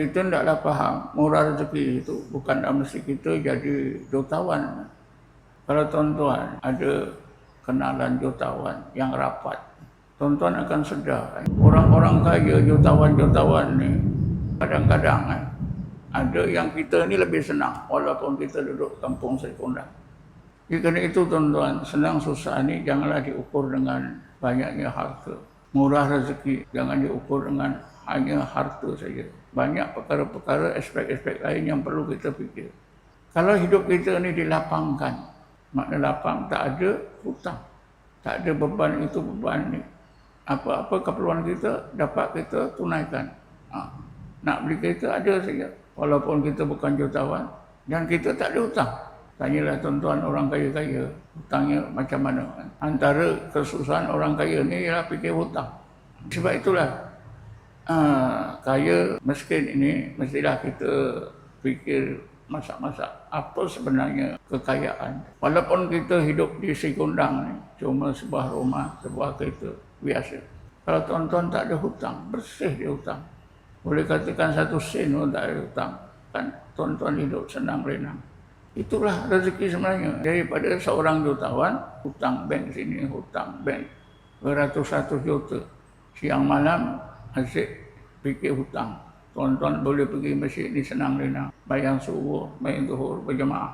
kita tidaklah faham murah rezeki itu bukan tak mesti kita jadi jutawan. Kalau tuan-tuan ada kenalan jutawan yang rapat, tuan-tuan akan sedar kan? orang-orang kaya jutawan-jutawan ni kadang-kadang kan, ada yang kita ni lebih senang walaupun kita duduk kampung sekundang. Ya, kerana itu tuan-tuan, senang susah ni janganlah diukur dengan banyaknya harta. Murah rezeki jangan diukur dengan hanya harta saja. Banyak perkara-perkara, aspek-aspek lain yang perlu kita fikir. Kalau hidup kita ni dilapangkan, makna lapang tak ada hutang. Tak ada beban itu beban ni. Apa-apa keperluan kita dapat kita tunaikan. Ha. Nak beli kereta ada saja. Walaupun kita bukan jutawan. Dan kita tak ada hutang. Tanyalah tuan-tuan orang kaya-kaya. Hutangnya macam mana. Antara kesusahan orang kaya ni ialah fikir hutang. Sebab itulah kaya miskin ini mestilah kita fikir masak-masak apa sebenarnya kekayaan. Walaupun kita hidup di Sikundang ni, cuma sebuah rumah, sebuah kereta biasa. Kalau tuan-tuan tak ada hutang, bersih dia hutang. Boleh katakan satu sen pun tak ada hutang. Kan tuan-tuan hidup senang renang. Itulah rezeki sebenarnya. Daripada seorang jutawan, hutang bank sini, hutang bank beratus-ratus juta. Siang malam asyik fikir hutang. Tuan-tuan boleh pergi masjid ni senang renang. Bayang subuh, bayang zuhur, berjemaah.